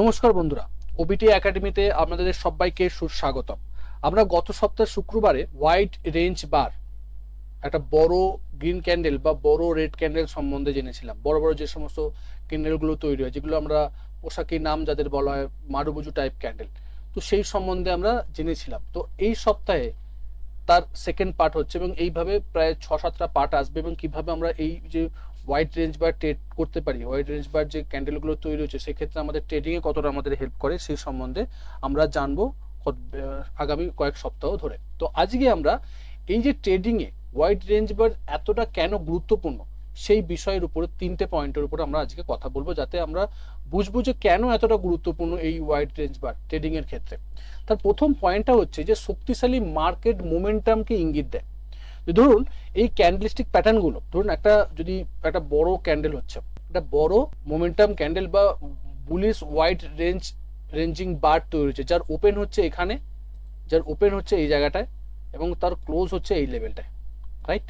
নমস্কার বন্ধুরা ওবিটি একাডেমিতে আপনাদের সবাইকে সুস্বাগতম। আমরা গত সপ্তাহে শুক্রবারে হোয়াইট রেঞ্জ বার একটা বড় গ্রিন ক্যান্ডেল বা বড় রেড ক্যান্ডেল সম্বন্ধে জেনেছিলাম। বড় বড় যে সমস্ত ক্যান্ডেলগুলো তৈরি হয়, যেগুলো আমরা পোশাকি নাম যাদের বলা হয় মারুবুজু টাইপ ক্যান্ডেল তো সেই সম্বন্ধে আমরা জেনেছিলাম। তো এই সপ্তাহে তার সেকেন্ড পার্ট হচ্ছে এবং এইভাবে প্রায় ছ সাতটা পার্ট আসবে এবং কীভাবে আমরা এই যে হোয়াইট রেঞ্জ বার ট্রেড করতে পারি হোয়াইট রেঞ্জ বার যে ক্যান্ডেলগুলো তৈরি হচ্ছে, সেক্ষেত্রে আমাদের ট্রেডিংয়ে কতটা আমাদের হেল্প করে, সেই সম্বন্ধে আমরা জানব আগামী কয়েক সপ্তাহ ধরে। তো আজকে আমরা এই যে ট্রেডিংয়ে হোয়াইট রেঞ্জ বার এতটা কেন গুরুত্বপূর্ণ, সেই বিষয়ের উপরে, তিনটে পয়েন্টের উপরে আমরা আজকে কথা বলব, যাতে আমরা বুঝব যে কেন এতটা গুরুত্বপূর্ণ এই হোয়াইট রেঞ্জ বার ট্রেডিংয়ের ক্ষেত্রে। তার প্রথম পয়েন্টটা হচ্ছে যে শক্তিশালী মার্কেট মোমেন্টামকে ইঙ্গিত দেয়। ধরুন, এই ক্যান্ডেলস্টিক প্যাটার্নগুলো ধরুন একটা যদি একটা বড় ক্যান্ডেল হচ্ছে, একটা বড় মোমেন্টাম ক্যান্ডেল বা bullish wide range ranging bar তৈরি হচ্ছে, যার ওপেন হচ্ছে এখানে, যার ওপেন হচ্ছে এই জায়গাটায়, এবং তার ক্লোজ হচ্ছে এই লেভেলটায় রাইট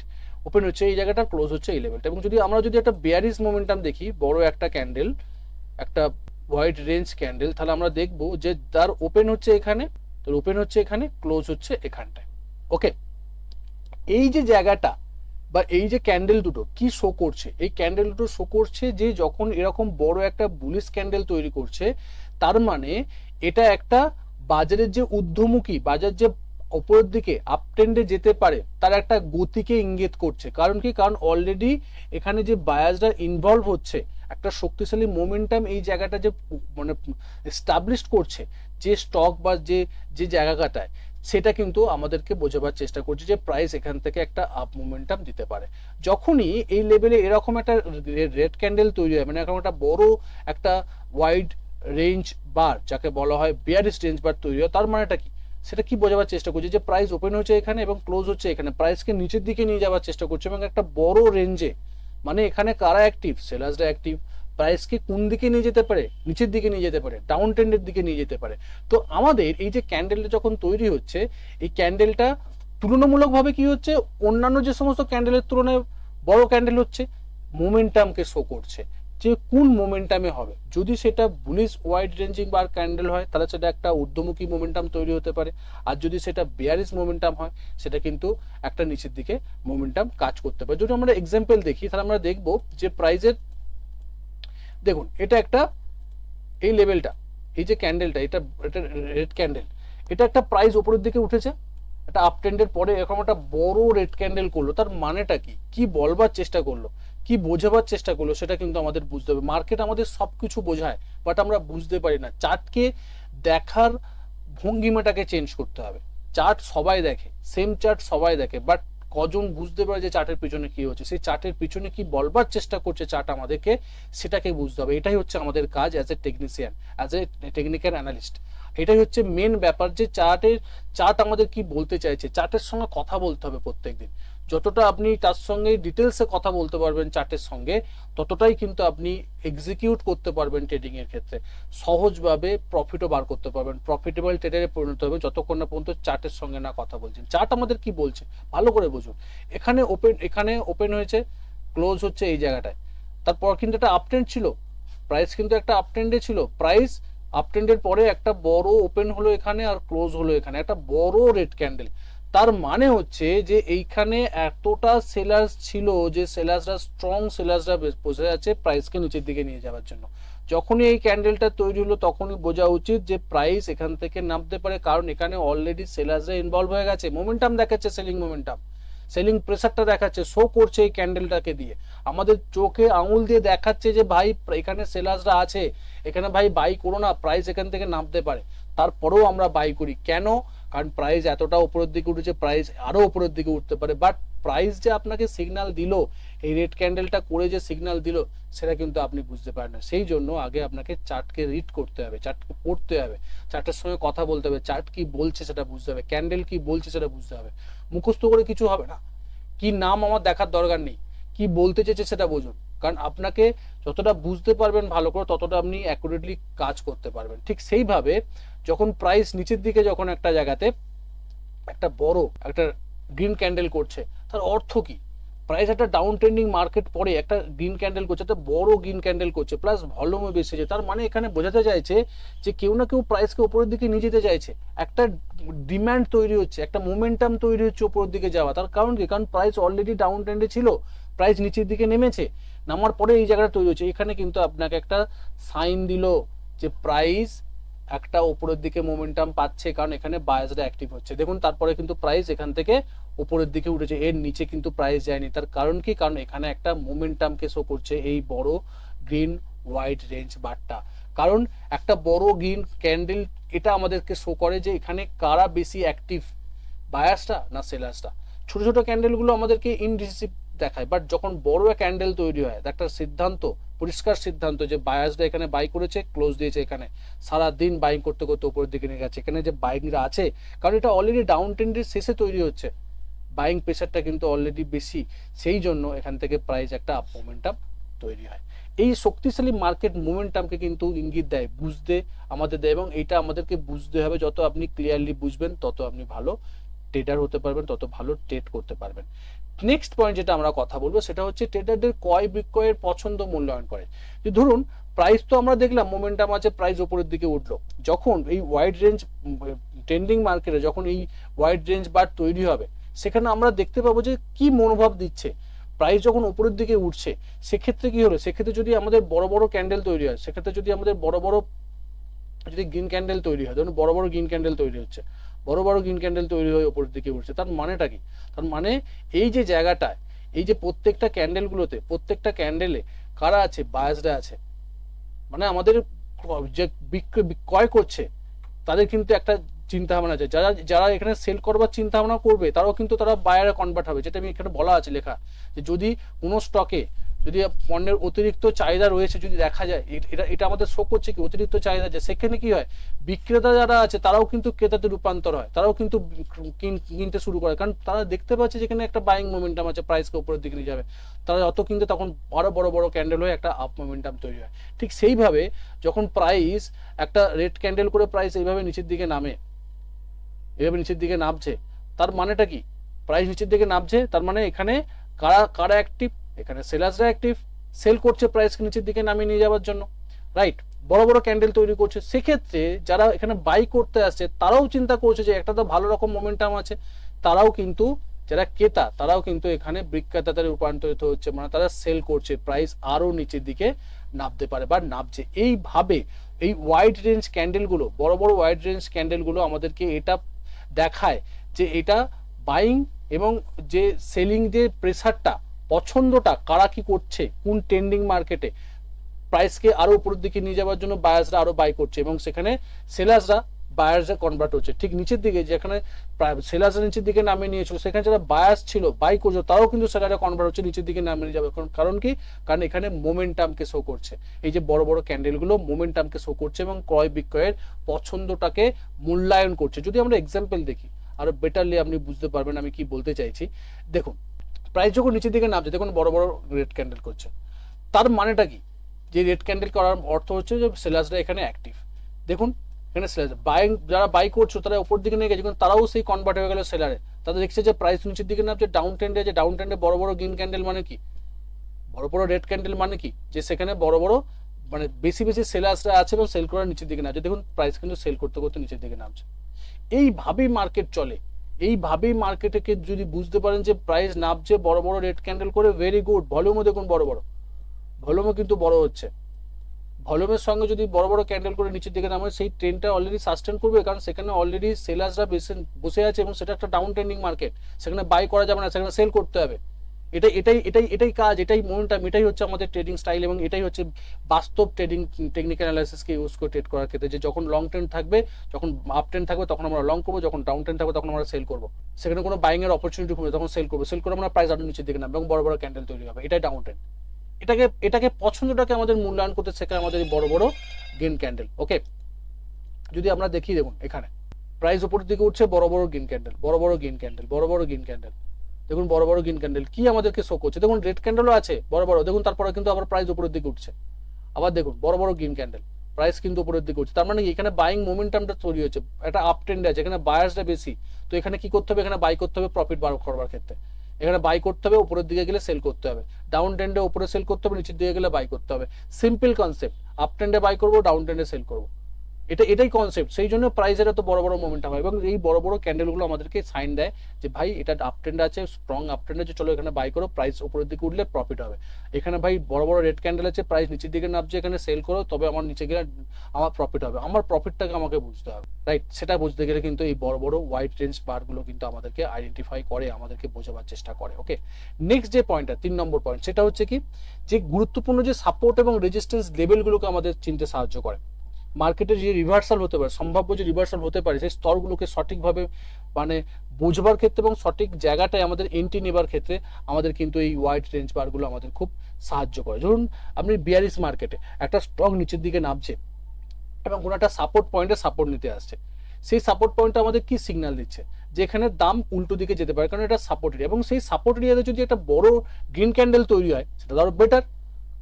ওপেন হচ্ছে এই জায়গাটা ক্লোজ হচ্ছে এই লেভেলটা এবং যদি আমরা যদি একটা বেয়ারিস মোমেন্টাম দেখি, বড় একটা ক্যান্ডেল একটা হোয়াইট রেঞ্জ ক্যান্ডেল তাহলে আমরা দেখব যে তার ওপেন হচ্ছে এখানে, তার ওপেন হচ্ছে এখানে ক্লোজ হচ্ছে এখানটায় ওকে এই যে জায়গাটা বা এই যে ক্যান্ডেল দুটো কি শো করছে? এই ক্যান্ডেল দুটো শো করছে যে যখন এরকম বড় একটা বুলিশ ক্যান্ডেল তৈরি করছে, তার মানে এটা একটা বাজারের যে ঊর্ধ্বমুখী, বাজার যে ওপরের দিকে আপট্রেন্ডে যেতে পারে, তার একটা গতিকে ইঙ্গিত করছে। কারণ কি? কারণ অলরেডি এখানে যে বায়াসরা ইনভলভ হচ্ছে, একটা শক্তিশালী মোমেন্টাম এই জায়গাটা যে মানে এস্টাবলিশ করছে, যে স্টক বা যে যে জায়গাটায় সেটা কিন্তু আমাদেরকে বোঝাবার চেষ্টা করছে যে প্রাইস এখান থেকে একটা আপ মোমেন্টাম দিতে পারে। যখনই এই লেভেলে এরকম একটা রেড ক্যান্ডেল তৈরি হয় মানে এরকম একটা বড় একটা ওয়াইড রেঞ্জ বার যাকে বলা হয় বিয়ারিস রেঞ্জ বার তৈরি হয়, তার মানেটা কি? সেটা কি বোঝাবার চেষ্টা করছে যে প্রাইস ওপেন হচ্ছে এখানে এবং ক্লোজ হচ্ছে এখানে। প্রাইসকে নিচের দিকে নিয়ে যাওয়ার চেষ্টা করছে এবং একটা বড় রেঞ্জে মানে এখানে কারা অ্যাক্টিভ সেলার্সরা অ্যাক্টিভ প্রাইসকে কোন দিকে নিয়ে যেতে পারে? নিচের দিকে নিয়ে যেতে পারে ডাউন ট্রেন্ডের দিকে নিয়ে যেতে পারে। তো আমাদের এই যে ক্যান্ডেলটা যখন তৈরি হচ্ছে, এই ক্যান্ডেলটা তুলনামূলকভাবে কি হচ্ছে? অন্যান্য যে সমস্ত ক্যান্ডেলের তুলনায় বড় ক্যান্ডেল হচ্ছে মোমেন্টামকে শো করছে। যে কোন মোমেন্টামে হবে? যদি সেটা bullish wide ranging bar candle হয়, তাহলে সেটা একটা ঊর্ধ্বমুখী মোমেন্টাম তৈরি হতে পারে। আর যদি সেটা বিয়ারিস মোমেন্টাম হয়, সেটা কিন্তু একটা নিচের দিকে মোমেন্টাম কাজ করতে পারে। যদি আমরা এক্সাম্পল দেখি, তাহলে আমরা দেখব যে প্রাইজের দেখুন, এটা একটা এই লেভেলটা এই যে ক্যান্ডেলটা এটা এটা রেড ক্যান্ডেল এটা একটা প্রাইস উপরের দিকে উঠেছে একটা আপ ট্রেন্ডের পরে এরকম একটা বড় রেড ক্যান্ডেল করল, তার মানেটা কি? কি বলবার চেষ্টা করল? কি বোঝাবার চেষ্টা করল? সেটা কিন্তু আমাদের বুঝতে হবে। মার্কেট আমাদের সব কিছু বোঝায় বাট আমরা বুঝতে পারি না। চার্টকে দেখার ভঙ্গিমাটাকে চেঞ্জ করতে হবে। চার্ট সবাই দেখে সেম চার্ট সবাই দেখে বাট কজন বুঝতে পারে যে চার্টের পিছনে কি হচ্ছে? সেই চার্টের পিছনে কি বলবার চেষ্টা করছে চার্ট আমাদেরকে সেটাকে বুঝতে হবে। এটাই হচ্ছে আমাদের কাজ as a technician as a technical analyst এটাই হচ্ছে মেন ব্যাপার যে চার্টের চার্ট আমাদের কি বলতে চাইছে? চার্টের সঙ্গে কথা বলতে হবে প্রত্যেকদিন। যতটা আপনি তার সঙ্গে ডিটেলসে কথা বলতে পারবেন চার্টের সঙ্গে, ততটাই কিন্তু আপনি এক্সিকিউট করতে পারবেন ট্রেডিং এর ক্ষেত্রে। সহজভাবে প্রফিটও বার করতে পারবেন। প্রফিটেবল ট্রেডারে পরিণত হবে যতক্ষণ না পর্যন্ত চার্টের সঙ্গে না কথা বলছেন। চার্ট আমাদের কি বলছে? ভালো করে বুঝুন। এখানে ওপেন এখানে ওপেন হয়েছে ক্লোজ হচ্ছে এই জায়গাটায়। তারপর কিন্তু একটা আপট্রেন্ড ছিল। প্রাইস কিন্তু একটা আপট্রেন্ডে ছিল। প্রাইস আপট্রেন্ডের পরে একটা বড় ওপেন হলো এখানে আর ক্লোজ হলো এখানে। একটা বড় রেড ক্যান্ডেল তার মানে হচ্ছে যে এইখানে এতটা সেলার্স ছিল যে সেলার্সরা স্ট্রং সেলার্সরা বসে আছে প্রাইসকে নিচের দিকে নিয়ে যাওয়ার জন্য। যখনই এই ক্যান্ডেলটা তৈরি হলো তখনই বোঝা উচিত যে প্রাইস এখান থেকে নামতে পারে কারণ এখানে অলরেডি সেলার্সরা ইনভলভ হয়ে গেছে। মোমেন্টাম দেখাচ্ছে সেলিং মোমেন্টাম সেলিং প্রেসারটা দেখাচ্ছে। শো করছে এই ক্যান্ডেলটাকে দিয়ে। আমাদের চোখে আঙুল দিয়ে দেখাচ্ছে যে ভাই এখানে সেলার্সরা আছে। এখানে ভাই বাই করো না প্রাইস এখান থেকে নামতে পারে। তারপরেও আমরা বাই করি। কেন? কারণ প্রাইস এতটা উপরের দিকে উঠেছে প্রাইস আরও উপরের দিকে উঠতে পারে। বাট প্রাইস যে আপনাকে সিগনাল দিল, এই রেড ক্যান্ডেলটা করে যে সিগনাল দিল, সেটা কিন্তু আপনি বুঝতে পারেন না। সেই জন্য আগে আপনাকে চার্টকে রিড করতে হবে চার্টকে পড়তে হবে চার্টের সঙ্গে কথা বলতে হবে চার্ট কি বলছে সেটা বুঝতে হবে ক্যান্ডেল কি বলছে সেটা বুঝতে হবে। মুখস্থ করে কিছু হবে না। কি নাম আমার দেখার দরকার নেই। কি বলতে চেয়েছে সেটা বুঝুন। কারণ আপনাকে যতটা বুঝতে পারবেন ভালো করে, ততটা আপনি অ্যাকুরেটলি কাজ করতে পারবেন। ঠিক সেইভাবে যখন প্রাইস নিচের দিকে যখন একটা জায়গাতে একটা বড়, একটা গ্রিন ক্যান্ডেল করছে, তার অর্থ কি? প্রাইস একটা ডাউন ট্রেন্ডিং মার্কেট পরে একটা গ্রিন ক্যান্ডেল করছে, একটা বড় গ্রিন ক্যান্ডেল করছে প্লাস ভলিউমে বেশি আছে তার মানে এখানে বোঝাতে চাইছে যে কেউ না কেউ প্রাইসকে ওপরের দিকে নিয়ে যেতে চাইছে। একটা ডিম্যান্ড তৈরি হচ্ছে, একটা মোমেন্টাম তৈরি হচ্ছে উপরের দিকে যাওয়া। তার কারণ কি? কারণ প্রাইস অলরেডি ডাউন ট্রেন্ডে ছিল প্রাইস নিচের দিকে নেমেছে। নামার পরে এই জায়গাটা তৈরি হচ্ছে এখানে কিন্তু আপনাকে একটা সাইন দিল যে প্রাইস একটা উপরের দিকে মোমেন্টাম পাচ্ছে, কারণ এখানে বায়াসটা অ্যাক্টিভ হচ্ছে। দেখুন, তারপরে কিন্তু প্রাইস এখান থেকে উপরের দিকে উঠেছে। এর নিচে কিন্তু প্রাইস যায়নি। তার কারণ কি? কারণ এখানে একটা মোমেন্টামকে শো করছে এই বড় গ্রিন হোয়াইট রেঞ্জ বারটা কারণ একটা বড় গ্রিন ক্যান্ডেল এটা আমাদেরকে শো করে যে এখানে কারা বেশি অ্যাক্টিভ বায়াসটা না সেলার্সটা ছোট ছোট ক্যান্ডেলগুলো আমাদেরকে ইনডিসিভ দেখায়। বাট যখন বড় ক্যান্ডেল তৈরি হয়, একটা সিদ্ধান্ত, পরিষ্কার সিদ্ধান্ত যে বায়াসটা এখানে বাই করেছে ক্লোজ দিয়েছে এখানে। সারা দিন বাইং করতে করতে উপরের দিকে নিয়ে গেছে এখানে যে বাইংরা আছে, কারণ এটা অলরেডি ডাউন ট্রেন্ডের শেষে তৈরি হচ্ছে। বাইং প্রেশারটা কিন্তু অলরেডি বেশি। সেই জন্য এখান থেকে প্রাইস একটা আপ মোমেন্টাম তৈরি হয়। এই শক্তিশালী মার্কেট মোমেন্টামকে কিন্তু ইঙ্গিত দেয়, বুঝতে আমাদের দেয় এবং এটা আমাদেরকে বুঝতে হবে। যত আপনি ক্লিয়ারলি বুঝবেন, তত আপনি ভালো ট্রেডার হতে পারবেন, তত ভালো ট্রেড করতে পারবেন। নেক্সট পয়েন্ট যেটা আমরা কথা বলব, সেটা হচ্ছে ট্রেডারদের ক্রয় বিক্রয়ের পছন্দ মূল্যায়ন করে। যে ধরুন প্রাইস তো আমরা দেখলাম মোমেন্টাম আছে প্রাইস ওপরের দিকে উঠল। যখন এই ওয়াইড রেঞ্জ ট্রেন্ডিং মার্কেটে যখন এই ওয়াইড রেঞ্জ বার তৈরি হবে, সেখানে আমরা দেখতে পাবো যে কি মনোভাব দিচ্ছে। প্রাইস যখন উপরের দিকে উঠছে, সেক্ষেত্রে কি হলো? সেক্ষেত্রে যদি আমাদের বড় বড় ক্যান্ডেল তৈরি হয়, সেক্ষেত্রে যদি আমাদের বড় বড় যদি গ্রিন ক্যান্ডেল তৈরি হয়, ধরুন বড় বড় গ্রিন ক্যান্ডেল তৈরি হচ্ছে বড় বড় গ্রিন ক্যান্ডেল তৈরি হয়ে উপরের দিকে উঠছে। তার মানেটা কি? তার মানে এই যে জায়গাটায়, এই যে প্রত্যেকটা ক্যান্ডেলগুলোতে প্রত্যেকটা ক্যান্ডেলে কারা আছে? বায়াসরা আছে। মানে আমাদের যে বিক্রয় ক্রয় করছে, তাদের কিন্তু একটা চিন্তা ভাবনা আছে। যারা যারা এখানে সেল করবার চিন্তা ভাবনা করবে, তারাও কিন্তু তারা বায়ারে কনভার্ট হবে। যেটা আমি এখানে বলা আছে লেখা, যে যদি কোনো স্টকে যদি পণ্যের অতিরিক্ত চাহিদা রয়েছে যদি দেখা যায় এটা এটা আমাদের শো করছে কি? অতিরিক্ত চাহিদা আছে সেখানে কি হয়? বিক্রেতা যারা আছে, তারাও কিন্তু ক্রেতাতে রূপান্তর হয়। তারাও কিন্তু কিন- কিনতে শুরু করে। কারণ তারা দেখতে পাচ্ছে যেখানে একটা বাইং মোমেন্টাম আছে প্রাইসকে উপরের দিকে নিয়ে যাবে। তারা যত কিনতে তখন আরও বড় বড় ক্যান্ডেল হয়ে একটা আপ মোমেন্টাম তৈরি হয়। ঠিক সেইভাবে যখন প্রাইস একটা রেড ক্যান্ডেল করে প্রাইস এইভাবে নিচের দিকে নামে এভাবে নিচের দিকে নামছে, তার মানেটা কি? প্রাইস নিচের দিকে নামছে, তার মানে এখানে কারা কারা অ্যাক্টিভ এখানে সেলার্সরা অ্যাক্টিভ সেল করছে প্রাইসকে নিচের দিকে নামিয়ে নিয়ে যাওয়ার জন্য রাইট বড় বড় ক্যান্ডেল তৈরি করছে। সেক্ষেত্রে যারা এখানে বাই করতে আসছে, তারাও চিন্তা করছে যে একটা তো ভালো রকম মোমেন্টাম আছে। তারাও কিন্তু, যারা ক্রেতা, তারাও কিন্তু এখানে বিক্রেতাতে রূপান্তরিত হচ্ছে মানে তারা সেল করছে প্রাইস আরও নিচের দিকে নামতে পারে বা নামছে। এইভাবে এই ওয়াইড রেঞ্জ ক্যান্ডেলগুলো বড় বড় ওয়াইড রেঞ্জ ক্যান্ডেলগুলো আমাদেরকে এটা দেখায় যে এটা বাইং এবং যে সেলিং যে প্রেসারটা পছন্দটা কারা কি করছে, কোন ট্রেন্ডিং মার্কেটে প্রাইসকে আরও উপরের দিকে নিয়ে যাওয়ার জন্য বায়ার্সরা আরও বাই করছে এবং সেখানে সেলার্সরা বায়ার্সে কনভার্ট হচ্ছে। ঠিক নিচের দিকে যেখানে সেলার্সরা নিচের দিকে নামিয়ে নিয়েছিল, সেখানে যারা বায়ার্স ছিল বাই করছে তারাও কিন্তু সেলারে কনভার্ট হচ্ছে নিচের দিকে নামিয়ে যাবে। কারণ কি? কারণ এখানে মোমেন্টামকে শো করছে। এই যে বড় বড় ক্যান্ডেলগুলো মোমেন্টামকে শো করছে এবং ক্রয় বিক্রয়ের পছন্দটাকে মূল্যায়ন করছে। যদি আমরা এক্সাম্পল দেখি, আরও বেটারলি আপনি বুঝতে পারবেন আমি কি বলতে চাইছি। দেখুন প্রাইস যখন নিচের দিকে নামছে দেখুন বড় বড় রেড ক্যান্ডেল করছে। তার মানেটা কি? যে রেড ক্যান্ডেল করার অর্থ হচ্ছে যে সেলার্সরা এখানে অ্যাক্টিভ দেখুন, এখানে সেলার্স বাইং যারা বাই করছ, তারা উপর দিকে নিয়ে গেছে, কিন্তু তারাও সেই কনভার্ট হয়ে গেল সেলারে তাদের দেখছে যে প্রাইস নিচের দিকে নামছে ডাউন ট্রেন্ডে যে ডাউন ট্রেন্ডে বড় বড় গ্রিন ক্যান্ডেল মানে কি? বড় বড় রেড ক্যান্ডেল মানে কি? যে সেখানে বড় বড় মানে বেশি বেশি সেলার্সরা আছে এবং সেল করার নিচের দিকে নামছে। দেখুন প্রাইস কিন্তু সেল করতে করতে নিচের দিকে নামছে। এইভাবেই মার্কেট চলে। এইভাবেই মার্কেটকে যদি বুঝতে পারেন যে প্রাইস নামছে, বড় বড় রেড ক্যান্ডেল করে ভেরি গুড ভলিউমও দেখুন বড় বড়। ভলিউমও কিন্তু বড় হচ্ছে। ভলিউমের সঙ্গে যদি বড় বড় ক্যান্ডেল করে নিচের দিকে নামে, সেই ট্রেনটা অলরেডি সাস্টেন করবে, কারণ সেখানে অলরেডি সেলার্সরা বসে আছে এবং সেটা একটা ডাউন ট্রেন্ডিং মার্কেট সেখানে বাই করা যাবে না, সেখানে সেল করতে হবে। এটাই এটাই এটাই এটাই কাজ, এটাই মোমেন্টাম এটাই হচ্ছে আমাদের ট্রেডিং স্টাইল এবং এটাই হচ্ছে বাস্তব ট্রেডিং টেকনিক্যাল অ্যানালাইসিসকে ইউজ করে ট্রেড করার ক্ষেত্রে। যে যখন লং ট্রেন্ড থাকবে, যখন আপ ট্রেন্ড থাকবে, তখন আমরা লং করব, যখন ডাউন ট্রেন্ড থাকবে, তখন আমরা সেল করব। সেখানে কোনো বাইং এর অপরচুনিটি হবে তখন সেল করব। সেল করে আমরা প্রাইস আরও নিচের দিকে নামবে এবং বড় বড় ক্যান্ডেল তৈরি হবে। এটাই ডাউন ট্রেন্ড এটাকে এটাকে পছন্দটাকে আমাদের মূল্যায়ন করতে শেখায় আমাদের বড় বড় গ্রিন ক্যান্ডেল ওকে যদি আমরা দেখি, দেখুন, এখানে। প্রাইস উপরের দিকে উঠছে, বড় বড় গ্রিন ক্যান্ডেল বড় বড় গ্রিন ক্যান্ডেল বড় বড় গ্রিন ক্যান্ডেল দেখুন বড় বড় গ্রিন ক্যান্ডেল কি আমাদেরকে শো করছে? দেখুন রেড ক্যান্ডেলও আছে, বড় বড়। দেখুন, তারপরে কিন্তু আবার প্রাইস উপরের দিকে উঠছে। আবার দেখুন, বড় বড় গ্রিন ক্যান্ডেল প্রাইস কিন্তু উপরের দিকে উঠছে। তার মানে এখানে বাইং মোমেন্টামটা তৈরি হচ্ছে একটা আপ ট্রেন্ড আছে, এখানে বায়ার্সটা বেশি। তো এখানে কি করতে হবে? এখানে বাই করতে হবে প্রফিট বার করবার ক্ষেত্রে। এখানে বাই করতে হবে, উপরের দিকে গেলে সেল করতে হবে। ডাউন ট্রেন্ডে উপরে সেল করতে হবে, নিচের দিকে গেলে বাই করতে হবে। সিম্পল কনসেপ্ট আপ ট্রেন্ডে বাই করব ডাউন ট্রেন্ডে সেল করব। এটা, এটাই কনসেপ্ট সেই জন্য প্রাইসের এত বড় বড় মোমেন্টাম হয়। এবং এই বড় বড় ক্যান্ডেলগুলো আমাদেরকে সাইন দেয় যে, ভাই, এটা আপ ট্রেন্ড আছে স্ট্রং আপ ট্রেন্ড আছে, চলো এখানে বাই করো প্রাইস উপরের দিকে উঠলে প্রফিট হবে। এখানে, ভাই, বড় বড় রেড ক্যান্ডেল আছে প্রাইস নিচের দিকে নামছে, এখানে সেল করো, তবে আমার নিচে গেলে আমার প্রফিট হবে। আমার প্রফিটটাকে আমাকে বুঝতে হবে। রাইট সেটা বুঝতে গেলে কিন্তু এই বড় বড় হোয়াইট রেঞ্জ বারগুলো কিন্তু আমাদেরকে আইডেন্টিফাই করে, আমাদেরকে বোঝাবার চেষ্টা করে ওকে নেক্সট যে পয়েন্টটা তিন নম্বর পয়েন্ট সেটা হচ্ছে কি? যে গুরুত্বপূর্ণ যে সাপোর্ট এবং রেজিস্ট্যান্স লেভেলগুলোকে আমাদের চিনতে সাহায্য করে। মার্কেটে যে রিভার্সাল হতে পারে, সম্ভাব্য যে রিভার্সাল হতে পারে, সেই স্তরগুলোকে সঠিকভাবে মানে বোঝবার ক্ষেত্রে এবং সঠিক জায়গাটায় আমাদের এন্ট্রি নেবার ক্ষেত্রে আমাদের কিন্তু এই হোয়াইট রেঞ্জ বারগুলো আমাদের খুব সাহায্য করে। ধরুন, আপনি বিয়ারিস মার্কেটে একটা স্টক নিচের দিকে নামছে এবং কোনো একটা সাপোর্ট পয়েন্টে সাপোর্ট নিতে আসছে। সেই সাপোর্ট পয়েন্টটা আমাদের কি সিগন্যাল দিচ্ছে? যে এখানে দাম উল্টো দিকে যেতে পারে, কারণ এটা সাপোর্ট এরিয়া এবং সেই সাপোর্ট এরিয়াতে যদি একটা বড় গ্রিন ক্যান্ডেল তৈরি হয়, সেটা ধরো বেটার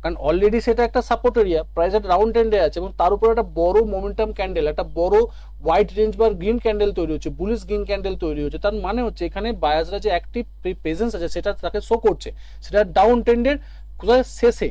কারণ অলরেডি সেটা একটা সাপোর্ট এরিয়া প্রাইস একটা রাউন্ড ট্রেন্ডে আছে এবং তার উপর একটা বড় মোমেন্টাম ক্যান্ডেল একটা বড় হোয়াইট রেঞ্জ বা গ্রিন ক্যান্ডেল তৈরি হচ্ছে বুলিশ গ্রিন ক্যান্ডেল তৈরি হচ্ছে। তার মানে হচ্ছে এখানে বায়াসরা যে অ্যাক্টিভ প্রেজেন্স আছে, সেটা তাকে শো করছে। সেটা ডাউন ট্রেন্ডের কোথায়? শেষে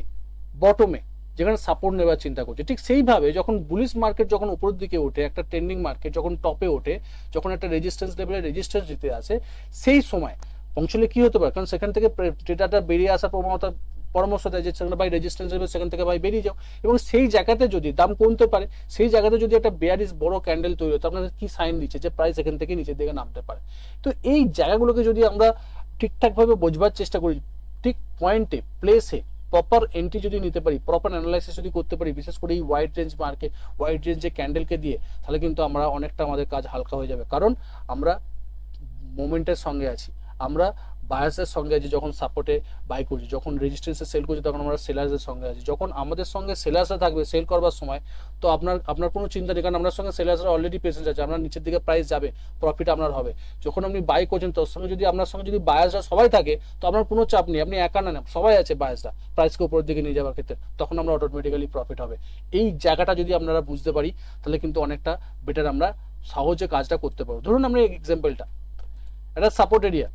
বটমে যেখানে সাপোর্ট নেওয়ার চিন্তা করছে। ঠিক সেইভাবে যখন বুলিশ মার্কেট যখন উপরের দিকে ওঠে, একটা ট্রেন্ডিং মার্কেট যখন টপে ওঠে, যখন একটা রেজিস্ট্যান্স লেভেলে রেজিস্ট্যান্স দিতে আসে, সেই সময় পৌঁছলে কি হতে পারে? কারণ সেখান থেকে ডেটাটা বেরিয়ে আসার প্রবণতা পরামর্শ দেয় যে সেখানে বাই রেজিস্ট্যান্স লেভেল সেখান থেকে বাই বেরিয়ে যাও। এবং সেই জায়গাতে যদি দাম কমতে পারে, সেই জায়গাতে যদি একটা বেয়ারিস বড় ক্যান্ডেল তৈরি হয় আপনাদের কি সাইন দিচ্ছে যে প্রাইস এখান থেকে নিচের দিকে নামতে পারে? তো এই জায়গাগুলোকে যদি আমরা ঠিকঠাকভাবে বোঝবার চেষ্টা করি, ঠিক পয়েন্টে প্লেসে প্রপার এন্ট্রি যদি নিতে পারি প্রপার অ্যানালাইসিস যদি করতে পারি, বিশেষ করে এই হোয়াইট রেঞ্জ মার্কে হোয়াইট রেঞ্জে ক্যান্ডেলকে দিয়ে, তাহলে কিন্তু আমরা অনেকটা আমাদের কাজ হালকা হয়ে যাবে। কারণ আমরা মোমেন্টের সঙ্গে আছি। আমরা বায়াসের সঙ্গে আছি যখন সাপোর্টে বাই করছি, যখন রেজিস্ট্রেন্সে সেল করছি, তখন আমরা সেলার্সের সঙ্গে আছি। যখন আমাদের সঙ্গে সেলার্সরা থাকবে সেল করবার সময়, তো আপনার আপনার কোনো চিন্তা নেই, কারণ আপনার সঙ্গে সেলার্সরা অলরেডি প্রেসেন্ট আছে আপনার নিচের দিকে প্রাইস যাবে প্রফিট আপনার হবে। যখন আপনি বাই করছেন তোর সঙ্গে যদি আপনার সঙ্গে যদি বায়াসরা সবাই থাকে, তো আপনার কোনো চাপ নেই, আপনি একা না সবাই আছে বায়াসরা প্রাইসকে উপরের দিকে নিয়ে যাওয়ার ক্ষেত্রে, তখন আমরা অটোমেটিক্যালি প্রফিট হবে। এই জায়গাটা যদি আপনারা বুঝতে পারি, তাহলে কিন্তু অনেকটা বেটার আমরা সহজে কাজটা করতে পারব। ধরুন আমরা এক্সাম্পলটা একটা সাপোর্ট এরিয়া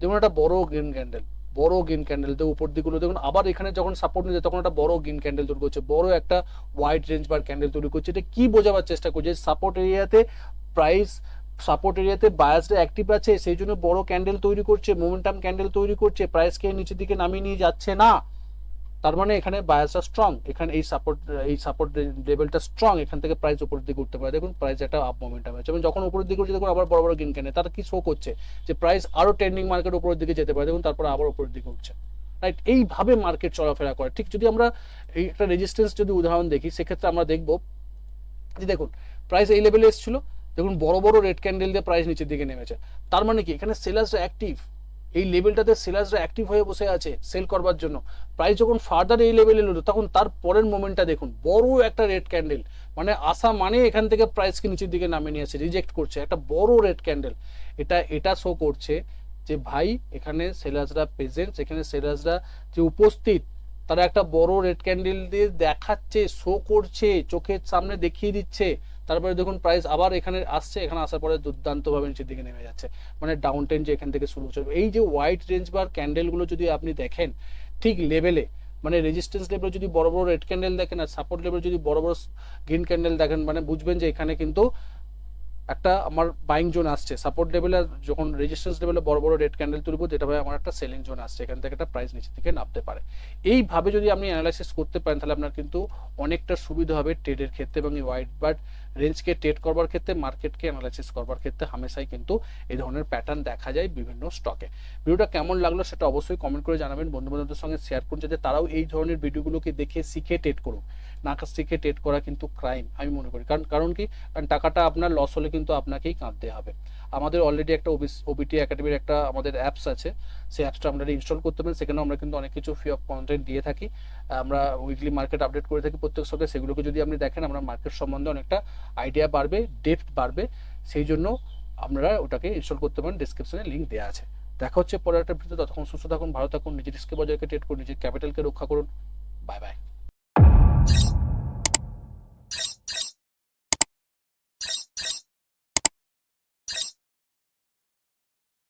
দেখুন একটা বড় গ্রিন ক্যান্ডেল বড় গ্রিন ক্যান্ডেল তো উপর দিকগুলো দেখুন, আবার এখানে যখন সাপোর্ট নিচ্ছে তখন একটা বড় গ্রিন ক্যান্ডেল তৈরি করছে, বড় একটা হোয়াইট রেঞ্জ বার ক্যান্ডেল তৈরি করছে। এটা কি বোঝাবার চেষ্টা করছে? সাপোর্ট এরিয়াতে প্রাইস সাপোর্ট এরিয়াতে বায়াসটা অ্যাক্টিভ আছে, সেই জন্য বড় ক্যান্ডেল তৈরি করছে মোমেন্টাম ক্যান্ডেল তৈরি করছে প্রাইসকে নিচের দিকে নামিয়ে নিয়ে যাচ্ছে না। তার মানে এখানে বায়াসটা স্ট্রং এখানে এই সাপোর্ট এই সাপোর্ট লেভেলটা স্ট্রং এখান থেকে প্রাইস উপরের দিকে উঠতে পারে। দেখুন প্রাইস একটা আপ মোমেন্টাম আছে। এবং যখন উপরের দিকে উঠছে, দেখুন, আবার বড় বড় গেন কেনে। তারা কি শো করছে? যে প্রাইস আরও ট্রেন্ডিং মার্কেট উপরের দিকে যেতে পারে। দেখুন, তারপর আবার উপরের দিকে উঠছে। রাইট এইভাবে মার্কেট চলাফেরা করে। ঠিক যদি আমরা এই একটা রেজিস্ট্যান্স যদি উদাহরণ দেখি, সেক্ষেত্রে আমরা দেখব যে দেখুন প্রাইস এই লেভেলে এসেছিল। দেখুন, বড় বড় রেড ক্যান্ডেল দিয়ে প্রাইস নিচের দিকে নেমেছে। তার মানে কি? এখানে সেলার্সরা অ্যাক্টিভ এই লেভেলটাতে সেলার্সরা অ্যাক্টিভ হয়ে বসে আছে সেল করবার জন্য। প্রাইস যখন ফার্দার এই লেভেলে এলো তখন তার পরের মোমেন্টটা দেখুন, বড় একটা রেড ক্যান্ডেল মানে আসা মানে এখান থেকে প্রাইসকে নিচের দিকে নামিয়ে নিয়ে আসে রিজেক্ট করছে, একটা বড় রেড ক্যান্ডেল এটা এটা শো করছে যে ভাই, এখানে সেলার্সরা প্রেজেন্ট এখানে সেলার্সরা যে উপস্থিত, তারা একটা বড় রেড ক্যান্ডেল দিয়ে দেখাচ্ছে শো করছে, চোখের সামনে দেখিয়ে দিচ্ছে। তারপরে দেখুন প্রাইস আবার এখানে আসছে, এখানে আসার পরে দুর্দান্তভাবে নিচের দিকে নেমে যাচ্ছে। মানে ডাউন টেন যে এখান থেকে শুরু হচ্ছে। এই যে হোয়াইট রেঞ্জ বার ক্যান্ডেলগুলো যদি আপনি দেখেন, ঠিক লেভেলে মানে রেজিস্টেন্স লেভেল যদি বড় বড় রেড ক্যান্ডেল দেখেন আর সাপোর্ট লেভেল যদি বড় বড় গ্রিন ক্যান্ডেল দেখেন মানে বুঝবেন যে এখানে কিন্তু একটা আমার বাইং জোন আসছে। সাপোর্ট লেভেলে যখন রেজিস্ট্যান্স লেভেলে বড় বড় রেড ক্যান্ডেল তুলবো, যেটা আমার একটা সেলিং জোন আসছে, এখান থেকে একটা প্রাইস নিচে থেকে নামতে পারে। এইভাবে যদি আপনি অ্যানালাইসিস করতে পারেন, তাহলে আপনার কিন্তু অনেকটা সুবিধা হবে ট্রেডের ক্ষেত্রে এবং এই হোয়াইট বার্ড রেঞ্জকে ট্রেড করবার ক্ষেত্রে মার্কেটকে অ্যানালাইসিস করবার ক্ষেত্রে হামেশাই কিন্তু এই ধরনের প্যাটার্ন দেখা যায় বিভিন্ন স্টকে ভিডিওটা কেমন লাগল সেটা অবশ্যই কমেন্ট করে জানাবেন। বন্ধু বান্ধবদের সঙ্গে শেয়ার করুন, যাতে তারাও এই ধরনের ভিডিওগুলোকে দেখে, শিখে ট্রেড করুক। না কাছ থেকে ট্রেড করা কিন্তু ক্রাইম আমি মনে করি। কারণ কারণ কি? কারণ টাকাটা আপনার লস হলে কিন্তু আপনাকেই কাঁদতে হবে। আমাদের অলরেডি একটা ওবিটি একাডেমির একটা আমাদের অ্যাপস আছে। সেই অ্যাপসটা আপনারা ইনস্টল করতে পারেন সেখানেও আমরা কিন্তু অনেক কিছু ফ্রি অফ কন্টেন্ট দিয়ে থাকি। আমরা উইকলি মার্কেট আপডেট করে থাকি প্রত্যেক সপ্তাহে। সেগুলোকে যদি আপনি দেখেন, আমরা মার্কেট সম্বন্ধে অনেকটা আইডিয়া বাড়বে ডেপথ বাড়বে। সেই জন্য আপনারা ওটাকে ইনস্টল করতে পারেন। ডিসক্রিপশনে লিঙ্ক দেওয়া আছে। দেখা হচ্ছে পরের একটা ভিডিও ততক্ষণ সুস্থ থাকুন, ভালো থাকুন। নিজের রিস্কে বজায়কে ট্রেড করুন। নিজের ক্যাপিটালকে রক্ষা করুন। Bye bye you